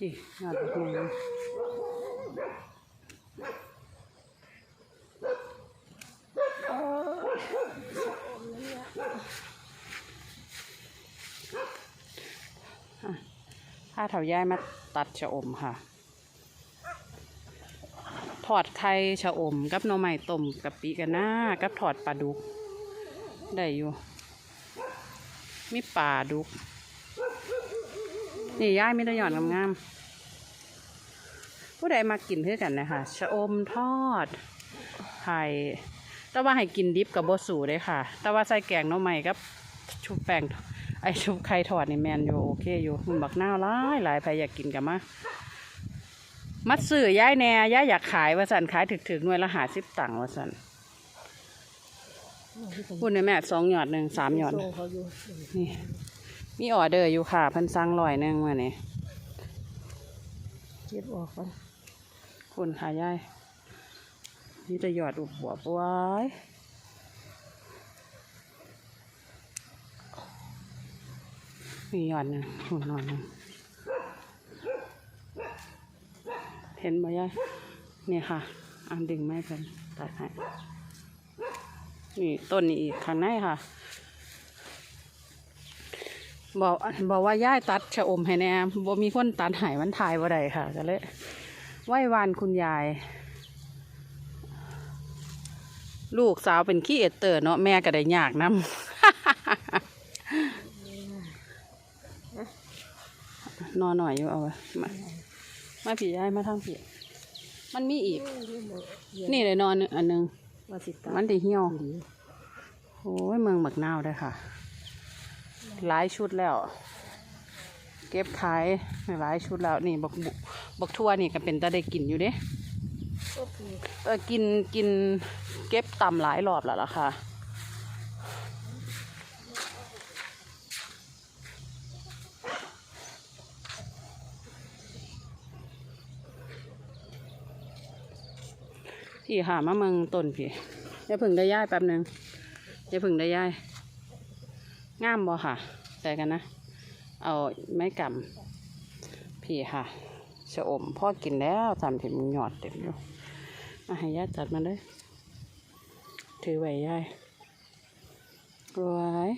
อีงานแบบนี้อะถ้าเถาย่ายมาตัดชะอมค่ะ ถอดไข่ชะอม กับหน่อไม้ต้มกับปีกันหน้ากับถอดปลาดุก ได้อยู่ มีปลาดุก นี่ย่ายมีแตะหย่อนงามๆผู้ใดมากินเพื่อกันนะคะชะอมทอดไข่แต่ว่าให้กินดิบกับโบสูได้ค่ะ แต่ว่าใส่แกงน้อใหม่กับชุบแป้งไอชุบไข่ทอดนี่แมนอยู่โอเคอยู่มันบักหน้าวหลายหลายใครอยากกินกันมามัดซื้อย่ายแหน่ย่ายอยากขายว่าสันขายถึกๆหน่วยละหาสิบตังค์ว่าสันพูดในแม่สองหยอดหนึ่งสามหยอดหนึ่งเขาอยู่นี่ มีออเดอร์อยู่ค่ะเพิ่นสั่งลอยหนึงมาเนี่ยเก็บออกก่อนคุณค่ะยายนี่จะหยอดอุบหัวปไว้มีหยอดหนึ่งหัวนอนหนึ่งเห็นไหมยายนี่ค่ะ อันดึงไม่เพิ่นตัดให้นี่ต้นนี้อีกข้างในค่ะ บอกบอกว่าย่ายตัดชะอมให้แน่บ่มีคนตัดใหายมันถ่ายบ่ได้ค่ะก็เลยไหว้วานคุณยาย ลูกสาวเป็นขี้เอดเตอร์เนาะแม่ก็ได้ยากนำนอนหน่อยอยู่เอาไว้มามาผียายมาทางผีมันมีอีก นี่เลยนอนอันหนึงว่าสิตามันไดีเหี่ยวดีโอ้ยเมืองบักนาวได้อค่ะ หลายชุดแล้ว เก็บขายหลายชุดแล้วนี่บักบุบักทั่วนี่ก็เป็นตาได้กินอยู่เด้ก็คือเออกินกินเก็บตำหลายรอบแล้วล่ะค่ะพี่หามาเมืองต้นพี่อย่าพึ่งได้ย่ายแป๊บหนึ่งอย่าพึ่งได้ย่าย งามบ่ค่ะแต่กันนะ เอาไม้กำพี่ค่ะชะอมพ่อกินแล้วทำถึงหยอดเต็มอยู่มาให้ย่าจัดมาเลย ถือไว้ย่ายรวย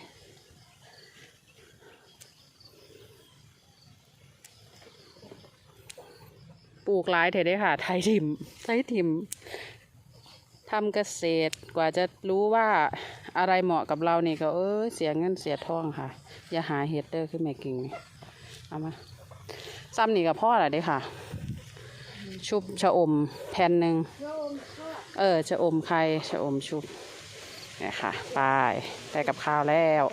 ปลูกหลายเถอะได้ค่ะ ไทยทิมไทยทิม ทำเกษตรกว่าจะรู้ว่าอะไรเหมาะกับเรานี่ก็เออเสียเงินเสียทองค่ะ อย่าหาเห็ดเด้อขึ้นแม่กิ่งเอามาซ้ำนี่กับพ่ออะไรด้ค่ะ ชุบชะอมแผ่นหนึ่งเออชะอมไข่ชะอมชุบเนี่ยค่ะไปไปกับข้าวแล้ว